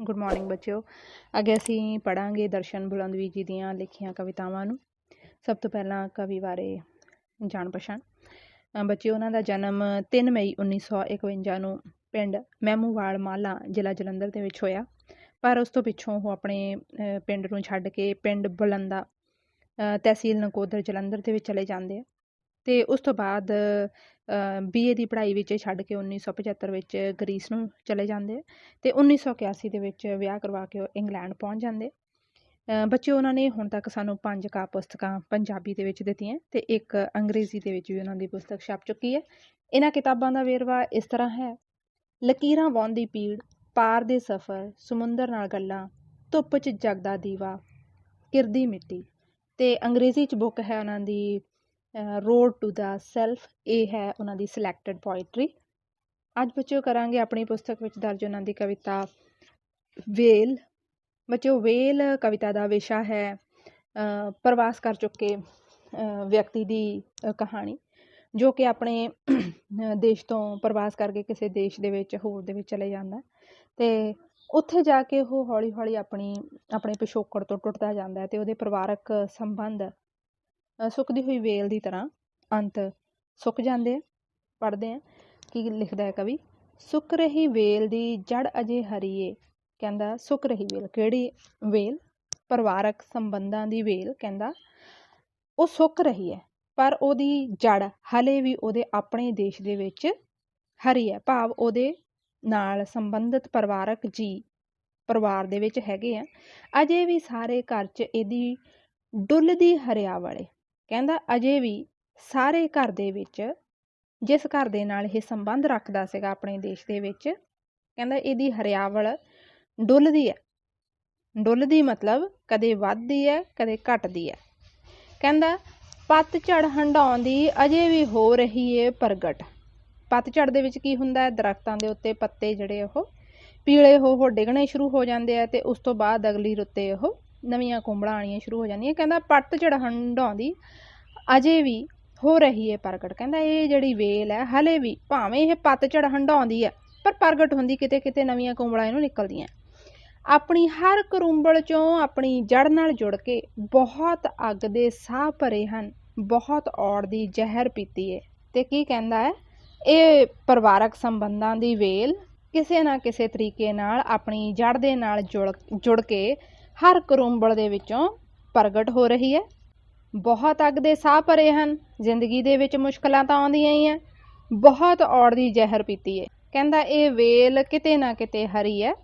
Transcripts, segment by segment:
Good morning ਬੱਚਿਓ। ਅੱਗੇ ਅਸੀਂ ਪੜਾਂਗੇ ਦਰਸ਼ਨ ਬੁਲੰਦਵੀ ਜੀ ਦੀਆਂ ਲਿਖੀਆਂ ਕਵਿਤਾਵਾਂ ਨੂੰ। ਸਭ ਤੋਂ ਪਹਿਲਾਂ ਕਵੀ ਬਾਰੇ ਜਾਣ ਪਛਾਣ। ਅ, ਬੱਚਿਓ ਉਹਨਾਂ ਦਾ ਜਨਮ 3 ਮਈ 1951 ਨੂੰ ਪਿੰਡ ਮਹਿਮੂਵਾਲ ਮਾਲਾ ਜ਼ਿਲ੍ਹਾ ਜਲੰਧਰ ਦੇ ਵਿੱਚ ਹੋਇਆ। ਪਰ ਉਸ ਤੋਂ ਪਿੱਛੋਂ ਉਹ ਆਪਣੇ ਪਿੰਡ ਨੂੰ ਛੱਡ ਕੇ ਪਿੰਡ ਬੁਲੰਦਾ ਤਹਿਸੀਲ ਨਕੋਦਰ ਜਲੰਧਰ ਦੇ ਵਿੱਚ ਚਲੇ ਜਾਂਦੇ ਆ। ਅਤੇ ਉਸ ਤੋਂ ਬਾਅਦ ਬੀ ਏ ਦੀ ਪੜ੍ਹਾਈ ਵਿੱਚ ਛੱਡ ਕੇ 1975 ਵਿੱਚ ਗਰੀਸ ਨੂੰ ਚਲੇ ਜਾਂਦੇ ਅਤੇ ਉੱਨੀ ਸੌ ਇਕਿਆਸੀ ਦੇ ਵਿੱਚ ਵਿਆਹ ਕਰਵਾ ਕੇ ਉਹ ਇੰਗਲੈਂਡ ਪਹੁੰਚ ਜਾਂਦੇ ਅ, ਬੱਚੇ ਉਹਨਾਂ ਨੇ ਹੁਣ ਤੱਕ ਸਾਨੂੰ ਪੰਜ ਕਾ ਪੁਸਤਕਾਂ ਪੰਜਾਬੀ ਦੇ ਵਿੱਚ ਦਿੱਤੀਆਂ ਅਤੇ ਇੱਕ ਅੰਗਰੇਜ਼ੀ ਦੇ ਵਿੱਚ ਵੀ ਉਹਨਾਂ ਦੀ ਪੁਸਤਕ ਛਪ ਚੁੱਕੀ ਹੈ। ਇਹਨਾਂ ਕਿਤਾਬਾਂ ਦਾ ਵੇਰਵਾ ਇਸ ਤਰ੍ਹਾਂ ਹੈ। ਲਕੀਰਾਂ ਵਾਹੁੰਦੀ ਪੀੜ ਪਾਰ ਦੇ ਸਫ਼ਰ ਸਮੁੰਦਰ ਨਾਲ ਗੱਲਾਂ ਧੁੱਪ 'ਚ ਜਗਦਾ ਦੀਵਾ ਕਿਰਦੀ ਮਿੱਟੀ ਅਤੇ ਅੰਗਰੇਜ਼ੀ 'ਚ ਬੁੱਕ ਹੈ ਉਹਨਾਂ ਦੀ ਰੋਡ ਟੂ ਦਾ ਸੈਲਫ ਇਹ ਹੈ ਉਹਨਾਂ ਦੀ ਸਿਲੈਕਟਡ ਪੋਇਟਰੀ ਅੱਜ ਬੱਚਿਓ ਕਰਾਂਗੇ ਆਪਣੀ ਪੁਸਤਕ ਵਿੱਚ ਦਰਜ ਉਹਨਾਂ ਦੀ ਕਵਿਤਾ ਵੇਲ। ਬੱਚਿਓ ਵੇਲ ਕਵਿਤਾ ਦਾ ਵਿਸ਼ਾ ਹੈ ਪ੍ਰਵਾਸ ਕਰ ਚੁੱਕੇ ਵਿਅਕਤੀ ਦੀ ਕਹਾਣੀ, ਜੋ ਕਿ ਆਪਣੇ ਦੇਸ਼ ਤੋਂ ਪ੍ਰਵਾਸ ਕਰਕੇ ਕਿਸੇ ਦੇਸ਼ ਦੇ ਵਿੱਚ, ਹੋਰ ਦੇ ਵਿੱਚ ਚਲੇ ਜਾਂਦਾ ਤੇ ਉੱਥੇ ਜਾ ਕੇ ਉਹ ਹੌਲੀ ਹੌਲੀ ਆਪਣੀ, ਆਪਣੇ ਪਿਛੋਕੜ ਤੋਂ ਟੁੱਟਦਾ ਜਾਂਦਾ ਹੈ ਤੇ ਉਹਦੇ ਪਰਿਵਾਰਕ ਸੰਬੰਧ ਸੁੱਕਦੀ ਹੋਈ ਵੇਲ ਦੀ ਤਰ੍ਹਾਂ ਅੰਤ ਸੁੱਕ ਜਾਂਦੇ ਆ, ਪੜ੍ਹਦੇ ਆ, ਕੀ ਲਿਖਦਾ ਹੈ ਕਵੀ? ਸੁੱਕ ਰਹੀ ਵੇਲ ਦੀ ਜੜ ਅਜੇ ਹਰੀਏ ਕਹਿੰਦਾ, ਸੁੱਕ ਰਹੀ ਵੇਲ ਕਿਹੜੀ ਵੇਲ? ਪਰਿਵਾਰਕ ਸੰਬੰਧਾਂ ਦੀ ਵੇਲ, ਕਹਿੰਦਾ, ਉਹ ਸੁੱਕ ਰਹੀ ਹੈ, ਪਰ ਉਹਦੀ ਜੜ ਹਲੇ ਵੀ ਉਹਦੇ ਆਪਣੇ ਦੇਸ਼ ਦੇ ਵਿੱਚ ਹਰੀ ਹੈ, ਭਾਵ ਉਹਦੇ ਨਾਲ ਸੰਬੰਧਿਤ ਪਰਿਵਾਰਕ ਜੀ, ਪਰਿਵਾਰ ਦੇ ਵਿੱਚ ਹੈਗੇ ਆ। ਅਜੇ ਵੀ ਸਾਰੇ ਘਰ 'ਚ ਇਹਦੀ ਡੁੱਲਦੀ ਹਰਿਆਵਲ ਏ ਕਹਿੰਦਾ, ਅਜੇ ਵੀ ਸਾਰੇ ਘਰ ਦੇ ਵਿੱਚ, ਜਿਸ ਘਰ ਦੇ ਨਾਲ ਇਹ ਸੰਬੰਧ ਰੱਖਦਾ ਸੀਗਾ ਆਪਣੇ ਦੇਸ਼ ਦੇ ਵਿੱਚ, ਕਹਿੰਦਾ ਇਹਦੀ ਹਰਿਆਵਲ ਡੁੱਲਦੀ ਹੈ। ਡੁੱਲਦੀ ਮਤਲਬ ਕਦੇ ਵੱਧਦੀ ਹੈ, ਕਦੇ ਘਟਦੀ ਹੈ। ਕਹਿੰਦਾ ਪਤਝੜ ਹੰਡਾਉਂਦੀ ਅਜੇ ਵੀ ਹੋ ਰਹੀ ਏ ਪ੍ਰਗਟ। ਪਤਝੜ ਦੇ ਵਿੱਚ ਕੀ ਹੁੰਦਾ ਹੈ? ਦਰਖਤਾਂ ਦੇ ਉੱਤੇ ਪੱਤੇ ਜਿਹੜੇ ਉਹ ਪੀਲੇ ਹੋ ਹੋ ਡਿੱਗਣੇ ਸ਼ੁਰੂ ਹੋ ਜਾਂਦੇ ਆ ਤੇ ਉਸ ਤੋਂ ਬਾਅਦ ਅਗਲੀ ਰੁੱਤੇ ਉਹ ਨਵੀਆਂ ਕੁੰਬੜਾਂ ਆਣੀਆਂ ਸ਼ੁਰੂ ਹੋ ਜਾਂਦੀਆਂ। ਕਹਿੰਦਾ ਪਤਝੜ ਹੰਡਾਉਂਦੀ ਅਜੇ ਵੀ ਹੋ ਰਹੀ ਹੈ ਪ੍ਰਗਟ। ਕਹਿੰਦਾ ਇਹ ਜਿਹੜੀ ਵੇਲ ਹੈ, ਹਲੇ ਵੀ ਭਾਵੇਂ ਇਹ ਪਤਝੜ ਹੰਡਾਉਂਦੀ ਹੈ, ਪਰ ਪ੍ਰਗਟ ਹੁੰਦੀ ਕਿਤੇ ਕਿਤੇ ਨਵੀਆਂ ਕੁੰਬੜਾਂ ਇਹਨੂੰ ਨਿਕਲਦੀਆਂ। ਆਪਣੀ ਹਰ ਕਰੁੰਬਲ ਚੋਂ ਆਪਣੀ ਜੜ ਨਾਲ ਜੁੜ ਕੇ ਬਹੁਤ ਅੱਗ ਦੇ ਸਾਹ ਭਰੇ ਹਨ, ਬਹੁਤ ਔੜ ਦੀ ਜ਼ਹਿਰ ਪੀਤੀ ਹੈ ਤੇ ਕੀ ਕਹਿੰਦਾ ਹੈ? ਇਹ ਪਰਿਵਾਰਕ ਸੰਬੰਧਾਂ ਦੀ ਵੇਲ ਕਿਸੇ ਨਾ ਕਿਸੇ ਤਰੀਕੇ ਨਾਲ ਆਪਣੀ ਜੜ ਦੇ ਨਾਲ ਜੁੜ ਜੁੜ ਕੇ ਹਰ ਕਰੁੰਬਲ ਦੇ ਵਿੱਚੋਂ ਪ੍ਰਗਟ ਹੋ ਰਹੀ ਹੈ। ਬਹੁਤ ਅੱਗ ਦੇ ਸਾਹ ਭਰੇ ਹਨ। ਜ਼ਿੰਦਗੀ ਦੇ ਵਿੱਚ ਮੁਸ਼ਕਲਾਂ ਤਾਂ ਆਉਂਦੀਆਂ ਹੀ ਆ ਬਹੁਤ ਔੜ ਦੀ ਜ਼ਹਿਰ ਪੀਤੀ ਹੈ। ਕਹਿੰਦਾ ਇਹ ਵੇਲ ਕਿਤੇ ਨਾ ਕਿਤੇ ਹਰੀ ਹੈ।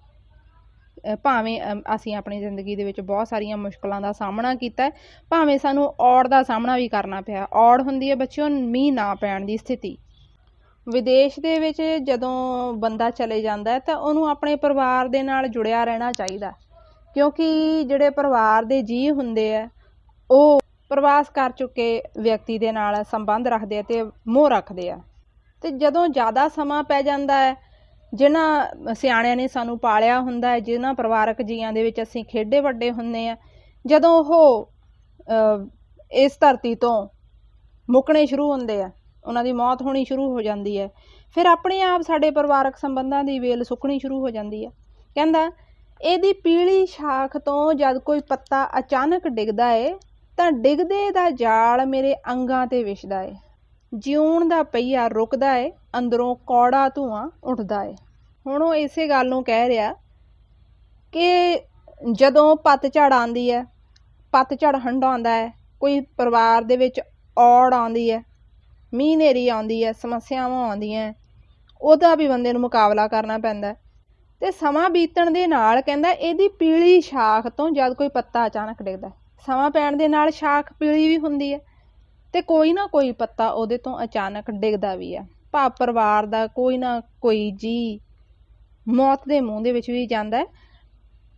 ਭਾਵੇਂ ਅਸੀਂ ਆਪਣੀ ਜ਼ਿੰਦਗੀ ਦੇ ਵਿੱਚ ਬਹੁਤ ਸਾਰੀਆਂ ਮੁਸ਼ਕਲਾਂ ਦਾ ਸਾਹਮਣਾ ਕੀਤਾ ਭਾਵੇਂ ਸਾਨੂੰ ਔੜ ਦਾ ਸਾਹਮਣਾ ਵੀ ਕਰਨਾ ਪਿਆ। ਔੜ ਹੁੰਦੀ ਹੈ ਬੱਚਿਓ, ਮੀਂਹ ਨਾ ਪੈਣ ਦੀ ਸਥਿਤੀ। ਵਿਦੇਸ਼ ਦੇ ਵਿੱਚ ਜਦੋਂ ਬੰਦਾ ਚਲੇ ਜਾਂਦਾ ਤਾਂ ਉਹਨੂੰ ਆਪਣੇ ਪਰਿਵਾਰ ਦੇ ਨਾਲ ਜੁੜਿਆ ਰਹਿਣਾ ਚਾਹੀਦਾ ਕਿਉਂਕਿ ਜਿਹੜੇ ਪਰਿਵਾਰ ਦੇ ਜੀਅ ਹੁੰਦੇ ਆ, ਉਹ ਪ੍ਰਵਾਸ ਕਰ ਚੁੱਕੇ ਵਿਅਕਤੀ ਦੇ ਨਾਲ ਸੰਬੰਧ ਰੱਖਦੇ ਆ ਤੇ ਮੋਹ ਰੱਖਦੇ ਆ। ਤੇ ਜਦੋਂ ਜ਼ਿਆਦਾ ਸਮਾਂ ਪੈ ਜਾਂਦਾ ਹੈ, ਜਿਨ੍ਹਾਂ ਸਿਆਣਿਆਂ ਨੇ ਸਾਨੂੰ ਪਾਲਿਆ ਹੁੰਦਾ ਹੈ, ਜਿਨ੍ਹਾਂ ਪਰਿਵਾਰਕ ਜੀਆਂ ਦੇ ਵਿੱਚ ਅਸੀਂ ਖੇਡੇ ਵੱਡੇ ਹੁੰਦੇ ਆ, ਜਦੋਂ ਉਹ ਇਸ ਧਰਤੀ ਤੋਂ ਮੁੱਕਣੇ ਸ਼ੁਰੂ ਹੁੰਦੇ ਆ, ਉਹਨਾਂ ਦੀ ਮੌਤ ਹੋਣੀ ਸ਼ੁਰੂ ਹੋ ਜਾਂਦੀ ਹੈ। ਫਿਰ ਆਪਣੇ ਆਪ ਸਾਡੇ ਪਰਿਵਾਰਕ ਸੰਬੰਧਾਂ ਦੀ ਵੇਲ ਸੁੱਕਣੀ ਸ਼ੁਰੂ ਹੋ ਜਾਂਦੀ ਹੈ। ਕਹਿੰਦਾ ਇਹਦੀ ਪੀਲੀ ਸ਼ਾਖ ਤੋਂ ਜਦ ਕੋਈ ਪੱਤਾ ਅਚਾਨਕ ਡਿੱਗਦਾ ਏ, ਤਾਂ ਡਿੱਗਦੇ ਦਾ ਜਾਲ ਮੇਰੇ ਅੰਗਾਂ ਤੇ ਵਿਛਦਾ ਏ। ਜਿਊਣ ਦਾ ਪਹੀਆ ਰੁਕਦਾ ਏ, ਅੰਦਰੋਂ ਕੌੜਾ ਧੂੰਆਂ ਉੱਠਦਾ ਏ। ਹੁਣ ਉਹ ਇਸੇ ਗੱਲ ਨੂੰ ਕਹਿ ਰਿਹਾ ਕਿ ਜਦੋਂ ਪਤਝੜ ਆਉਂਦੀ ਹੈ ਪਤਝੜ ਹੰਡਾਉਂਦਾ ਹੈ ਕੋਈ ਪਰਿਵਾਰ ਦੇ ਵਿੱਚ ਔੜ ਆਉਂਦੀ ਹੈ ਮੀਂਹ ਹਨੇਰੀ ਆਉਂਦੀ ਹੈ ਸਮੱਸਿਆਵਾਂ ਆਉਂਦੀਆਂ ਉਹਦਾ ਵੀ ਬੰਦੇ ਨੂੰ ਮੁਕਾਬਲਾ ਕਰਨਾ ਪੈਂਦਾ ਤੇ ਸਮਾਂ ਬੀਤਣ ਦੇ ਨਾਲ ਕਹਿੰਦਾ ਇਹਦੀ ਪੀਲੀ ਸ਼ਾਖ ਤੋਂ ਜਦ ਕੋਈ ਪੱਤਾ ਅਚਾਨਕ ਡਿੱਗਦਾ ਸਮਾਂ ਪੈਣ ਦੇ ਨਾਲ ਸ਼ਾਖ ਪੀਲੀ ਵੀ ਹੁੰਦੀ ਹੈ ਤੇ ਕੋਈ ਨਾ ਕੋਈ ਪੱਤਾ ਉਹਦੇ ਤੋਂ ਅਚਾਨਕ ਡਿੱਗਦਾ ਵੀ ਹੈ। ਭਾਵ ਪਰਿਵਾਰ ਦਾ ਕੋਈ ਨਾ ਕੋਈ ਜੀ ਮੌਤ ਦੇ ਮੂੰਹ ਦੇ ਵਿੱਚ ਵੀ ਜਾਂਦਾ ਹੈ।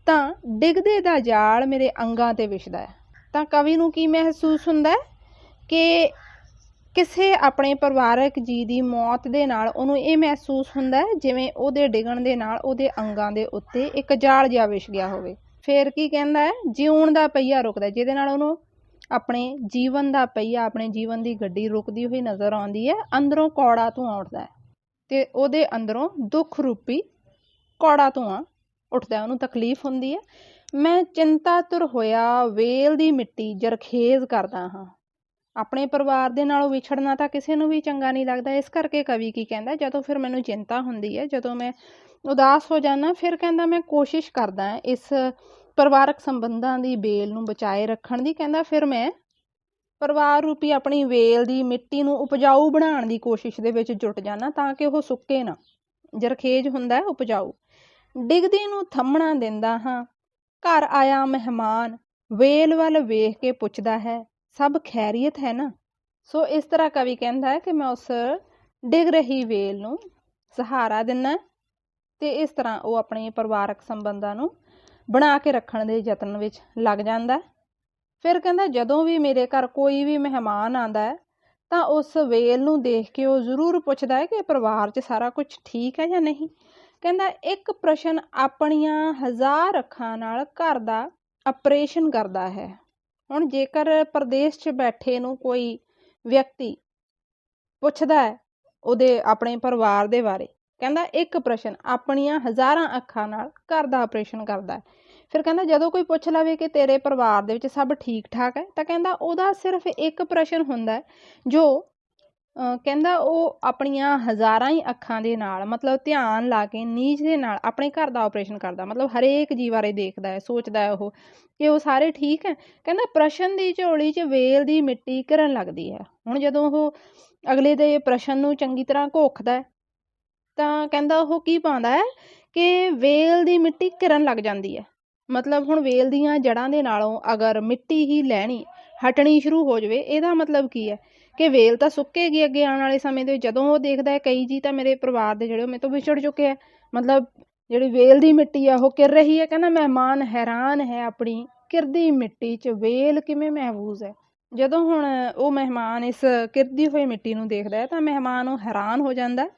ਤਾਂ ਡਿੱਗਦੇ ਦਾ ਜਾਲ ਮੇਰੇ ਅੰਗਾਂ ਤੇ ਵਿਛਦਾ ਹੈ। ਤਾਂ ਕਵੀ ਨੂੰ ਕੀ ਮਹਿਸੂਸ ਹੁੰਦਾ ਹੈ ਕਿ ਕਿਸੇ ਆਪਣੇ ਪਰਿਵਾਰਕ ਜੀ ਦੀ ਮੌਤ ਦੇ ਨਾਲ ਉਹਨੂੰ ਇਹ ਮਹਿਸੂਸ ਹੁੰਦਾ ਹੈ, ਜਿਵੇਂ ਉਹਦੇ ਡਿੱਗਣ ਦੇ ਨਾਲ ਉਹਦੇ ਅੰਗਾਂ ਦੇ ਉੱਤੇ ਇੱਕ ਜਾਲ ਜਿਹਾ ਵਿਛ ਗਿਆ ਹੋਵੇ। ਫੇਰ ਕੀ ਕਹਿੰਦਾ ਹੈ? ਜਿਉਣ ਦਾ ਪਹੀਆ ਰੁਕਦਾ ਜਿਹਦੇ ਨਾਲ ਉਹਨੂੰ ਆਪਣੇ ਜੀਵਨ ਦਾ ਪਹੀਆ, ਆਪਣੇ ਜੀਵਨ ਦੀ ਗੱਡੀ ਰੁਕਦੀ ਹੋਈ ਨਜ਼ਰ ਆਉਂਦੀ ਹੈ, ਅੰਦਰੋਂ ਕੌੜਾ ਧੂੰਆਂ ਉੱਠਦਾ ਹੈ ਤੇ ਉਹਦੇ ਅੰਦਰੋਂ ਦੁੱਖ ਰੂਪੀ ਕੌੜਾ ਧੂੰਆਂ ਉੱਠਦਾ ਉਹਨੂੰ ਤਕਲੀਫ ਹੁੰਦੀ ਹੈ। ਮੈਂ ਚਿੰਤਾਤੁਰ ਹੋਇਆ, ਵੇਲ ਦੀ ਮਿੱਟੀ ਜਰਖੇਜ਼ ਕਰਦਾ ਹਾਂ। ਆਪਣੇ ਪਰਿਵਾਰ ਦੇ ਨਾਲੋਂ ਵਿਛੜਨਾ ਤਾਂ ਕਿਸੇ ਨੂੰ ਵੀ ਚੰਗਾ ਨਹੀਂ ਲੱਗਦਾ। ਇਸ ਕਰਕੇ ਕਵੀ ਕੀ ਕਹਿੰਦਾ, ਜਦੋਂ ਫਿਰ ਮੈਨੂੰ ਚਿੰਤਾ ਹੁੰਦੀ ਹੈ, ਜਦੋਂ ਮੈਂ ਉਦਾਸ ਹੋ ਜਾਂਦਾ, ਫਿਰ ਕਹਿੰਦਾ ਮੈਂ ਕੋਸ਼ਿਸ਼ ਕਰਦਾ ਇਸ ਪਰਿਵਾਰਕ ਸੰਬੰਧਾਂ ਦੀ ਬੇਲ ਨੂੰ ਬਚਾਏ ਰੱਖਣ ਦੀ। ਕਹਿੰਦਾ ਫਿਰ ਮੈਂ ਪਰਿਵਾਰ ਰੂਪੀ ਆਪਣੀ ਵੇਲ ਦੀ ਮਿੱਟੀ ਨੂੰ ਉਪਜਾਊ ਬਣਾਉਣ ਦੀ ਕੋਸ਼ਿਸ਼ ਦੇ ਵਿੱਚ ਜੁਟ ਜਾਣਾ ਤਾਂ ਕਿ ਉਹ ਸੁੱਕੇ ਨਾ, ਜਰਖੇਜ ਹੁੰਦਾ ਉਪਜਾਊ। ਡਿੱਗਦੀ ਨੂੰ ਥੰਮਣਾ ਦਿੰਦਾ ਹਾਂ, ਘਰ ਆਇਆ ਮਹਿਮਾਨ, ਵੇਲ ਵੱਲ ਵੇਖ ਕੇ ਪੁੱਛਦਾ ਹੈ ਸਭ ਖੈਰੀਅਤ ਹੈ ਨਾ? ਸੋ ਇਸ ਤਰ੍ਹਾਂ ਕਵੀ ਕਹਿੰਦਾ ਹੈ ਕਿ ਮੈਂ ਉਸ ਡਿੱਗ ਰਹੀ ਵੇਲ ਨੂੰ ਸਹਾਰਾ ਦਿੰਨਾ ਤੇ ਇਸ ਤਰ੍ਹਾਂ ਉਹ ਆਪਣੇ ਪਰਿਵਾਰਕ ਸੰਬੰਧਾਂ ਨੂੰ ਬਣਾ ਕੇ ਰੱਖਣ ਦੇ ਯਤਨ ਵਿੱਚ ਲੱਗ ਜਾਂਦਾ ਫਿਰ ਕਹਿੰਦਾ, ਜਦੋਂ ਵੀ ਮੇਰੇ ਘਰ ਕੋਈ ਵੀ ਮਹਿਮਾਨ ਆਂਦਾ ਹੈ, ਤਾਂ ਉਸ ਵੇਲ ਨੂੰ ਦੇਖ ਕੇ ਉਹ ਜ਼ਰੂਰ ਪੁੱਛਦਾ ਹੈ ਕਿ ਪਰਿਵਾਰ 'ਚ ਸਾਰਾ ਕੁਝ ਠੀਕ ਹੈ ਜਾਂ ਨਹੀਂ? ਕਹਿੰਦਾ, ਇੱਕ ਪ੍ਰਸ਼ਨ ਆਪਣੀਆਂ ਹਜ਼ਾਰ ਅੱਖਾਂ ਨਾਲ ਘਰ ਦਾ ਆਪਰੇਸ਼ਨ ਕਰਦਾ ਹੈ। ਹੁਣ ਜੇਕਰ ਪ੍ਰਦੇਸ਼ 'ਚ ਬੈਠੇ ਨੂੰ ਕੋਈ ਵਿਅਕਤੀ ਪੁੱਛਦਾ ਹੈ ਉਹਦੇ ਆਪਣੇ ਪਰਿਵਾਰ ਦੇ ਬਾਰੇ, ਕਹਿੰਦਾ ਇੱਕ ਪ੍ਰਸ਼ਨ, ਆਪਣੀਆਂ ਹਜ਼ਾਰਾਂ ਅੱਖਾਂ ਨਾਲ ਘਰ ਦਾ ਆਪਰੇਸ਼ਨ ਕਰਦਾ ਹੈ। ਫਿਰ ਕਹਿੰਦਾ ਜਦੋਂ ਕੋਈ ਪੁੱਛ ਲਵੇ ਕਿ ਤੇਰੇ ਪਰਿਵਾਰ ਦੇ ਵਿੱਚ ਸਭ ਠੀਕ ਠਾਕ ਹੈ, ਤਾਂ ਕਹਿੰਦਾ ਉਹਦਾ ਸਿਰਫ ਇੱਕ ਪ੍ਰਸ਼ਨ ਹੁੰਦਾ ਹੈ, ਜੋ ਕਹਿੰਦਾ ਉਹ ਆਪਣੀਆਂ ਹਜ਼ਾਰਾਂ ਹੀ ਅੱਖਾਂ ਦੇ ਨਾਲ, ਮਤਲਬ ਧਿਆਨ ਲਾ ਕੇ ਨੀਝ ਦੇ ਨਾਲ ਆਪਣੇ ਘਰ ਦਾ ਆਪਰੇਸ਼ਨ ਕਰਦਾ, ਮਤਲਬ ਹਰੇਕ ਜੀਵ ਬਾਰੇ ਦੇਖਦਾ ਹੈ, ਸੋਚਦਾ ਹੈ ਉਹ ਕਿ ਉਹ ਸਾਰੇ ਠੀਕ ਹੈ। ਕਹਿੰਦਾ ਪ੍ਰਸ਼ਨ ਦੀ ਝੋਲੀ 'ਚ ਵੇਲ ਦੀ ਮਿੱਟੀ ਘਿਰਨ ਲੱਗਦੀ ਹੈ। ਹੁਣ ਜਦੋਂ ਉਹ ਅਗਲੇ ਦੇ ਪ੍ਰਸ਼ਨ ਨੂੰ ਚੰਗੀ ਤਰ੍ਹਾਂ ਘੋਖਦਾ ਹੈ, ਤਾਂ ਕਹਿੰਦਾ ਉਹ ਕੀ ਪਾਉਂਦਾ ਹੈ ਕਿ ਵੇਲ ਦੀ ਮਿੱਟੀ ਘਿਰਨ ਲੱਗ ਜਾਂਦੀ ਹੈ। ਮਤਲਬ ਹੁਣ ਵੇਲ ਦੀਆਂ ਜੜ੍ਹਾਂ ਦੇ ਨਾਲੋਂ ਅਗਰ ਮਿੱਟੀ ਹੀ ਲੈਣੀ, ਹਟਣੀ ਸ਼ੁਰੂ ਹੋ ਜਾਵੇ, ਇਹਦਾ ਮਤਲਬ ਕੀ ਹੈ? ਕਿ ਵੇਲ ਤਾਂ ਸੁੱਕੇਗੀ ਅੱਗੇ ਆਉਣ ਵਾਲੇ ਸਮੇਂ ਦੇ ਜਦੋਂ ਉਹ ਦੇਖਦਾ ਹੈ ਕਈ ਜੀ ਤਾਂ ਮੇਰੇ ਪਰਿਵਾਰ ਦੇ ਜਿਹੜੇ ਉਹ ਮੇਰੇ ਤੋਂ ਵਿਛੜ ਚੁੱਕੇ ਆ। ਮਤਲਬ ਜਿਹੜੀ ਵੇਲ ਦੀ ਮਿੱਟੀ ਆ, ਉਹ ਕਿਰ ਰਹੀ ਹੈ। ਕਹਿੰਦਾ, ਮਹਿਮਾਨ ਹੈਰਾਨ ਹੈ ਆਪਣੀ। ਕਿਰਦੀ ਮਿੱਟੀ 'ਚ ਵੇਲ ਕਿਵੇਂ ਮਹਿਫੂਜ਼ ਹੈ? ਜਦੋਂ ਹੁਣ ਉਹ ਮਹਿਮਾਨ ਇਸ ਕਿਰਦੀ ਹੋਈ ਮਿੱਟੀ ਨੂੰ ਦੇਖਦਾ ਹੈ ਤਾਂ ਮਹਿਮਾਨ ਉਹ ਹੈਰਾਨ ਹੋ ਜਾਂਦਾ ਹੈ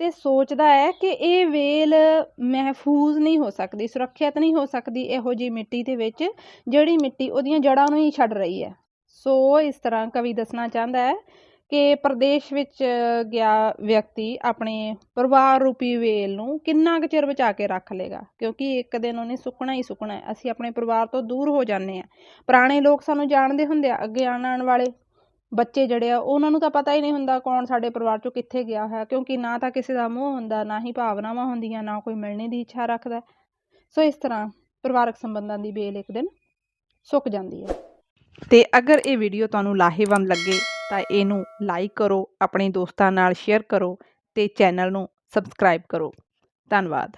ਤੇ ਸੋਚਦਾ ਹੈ ਕਿ ਇਹ ਵੇਲ ਮਹਿਫੂਜ਼ ਨਹੀਂ ਹੋ ਸਕਦੀ, ਸੁਰੱਖਿਅਤ ਨਹੀਂ ਹੋ ਸਕਦੀ ਇਹੋ ਜੀ ਮਿੱਟੀ ਦੇ ਵਿੱਚ, ਜਿਹੜੀ ਮਿੱਟੀ ਉਹਦੀਆਂ ਜੜ੍ਹਾਂ ਨੂੰ ਹੀ ਛੱਡ ਰਹੀ ਹੈ। ਸੋ ਇਸ ਤਰ੍ਹਾਂ ਕਵੀ ਦੱਸਣਾ ਚਾਹੁੰਦਾ ਹੈ ਕਿ ਪ੍ਰਦੇਸ਼ ਵਿੱਚ ਗਿਆ ਵਿਅਕਤੀ ਆਪਣੇ ਪਰਿਵਾਰ ਰੂਪੀ ਵੇਲ ਨੂੰ ਕਿੰਨਾ ਕੁ ਚਿਰ ਬਚਾ ਕੇ ਰੱਖ ਲੇਗਾ? ਕਿਉਂਕਿ ਇੱਕ ਦਿਨ ਉਹਨੇ ਸੁੱਕਣਾ ਹੀ ਸੁੱਕਣਾ ਅਸੀਂ ਆਪਣੇ ਪਰਿਵਾਰ ਤੋਂ ਦੂਰ ਹੋ ਜਾਂਦੇ ਆ ਪੁਰਾਣੇ ਲੋਕ ਸਾਨੂੰ ਜਾਣਦੇ ਹੁੰਦੇ ਆ ਅੱਗੇ ਆਉਣ ਆਉਣ ਵਾਲੇ ਬੱਚੇ ਜਿਹੜੇ ਆ, ਉਹਨਾਂ ਨੂੰ ਤਾਂ ਪਤਾ ਹੀ ਨਹੀਂ ਹੁੰਦਾ ਕੌਣ ਸਾਡੇ ਪਰਿਵਾਰ ਚੋਂ ਕਿੱਥੇ ਗਿਆ ਹੋਇਆ। ਕਿਉਂਕਿ ਨਾ ਤਾਂ ਕਿਸੇ ਦਾ ਮੋਹ ਹੁੰਦਾ, ਨਾ ਹੀ ਭਾਵਨਾਵਾਂ ਹੁੰਦੀਆਂ, ਨਾ ਕੋਈ ਮਿਲਣੇ ਦੀ ਇੱਛਾ ਰੱਖਦਾ। ਸੋ ਇਸ ਤਰ੍ਹਾਂ ਪਰਿਵਾਰਕ ਸੰਬੰਧਾਂ ਦੀ ਬੇਲ ਇੱਕ ਦਿਨ ਸੁੱਕ ਜਾਂਦੀ ਹੈ। ਤੇ ਅਗਰ ਇਹ ਵੀਡੀਓ ਤੁਹਾਨੂੰ ਲਾਹੇਵੰਦ ਲੱਗੇ, ਤਾਂ ਇਹਨੂੰ ਲਾਈਕ ਕਰੋ, ਆਪਣੇ ਦੋਸਤਾਂ ਨਾਲ ਸ਼ੇਅਰ ਕਰੋ ਤੇ ਚੈਨਲ ਨੂੰ ਸਬਸਕ੍ਰਾਈਬ ਕਰੋ। ਧੰਨਵਾਦ।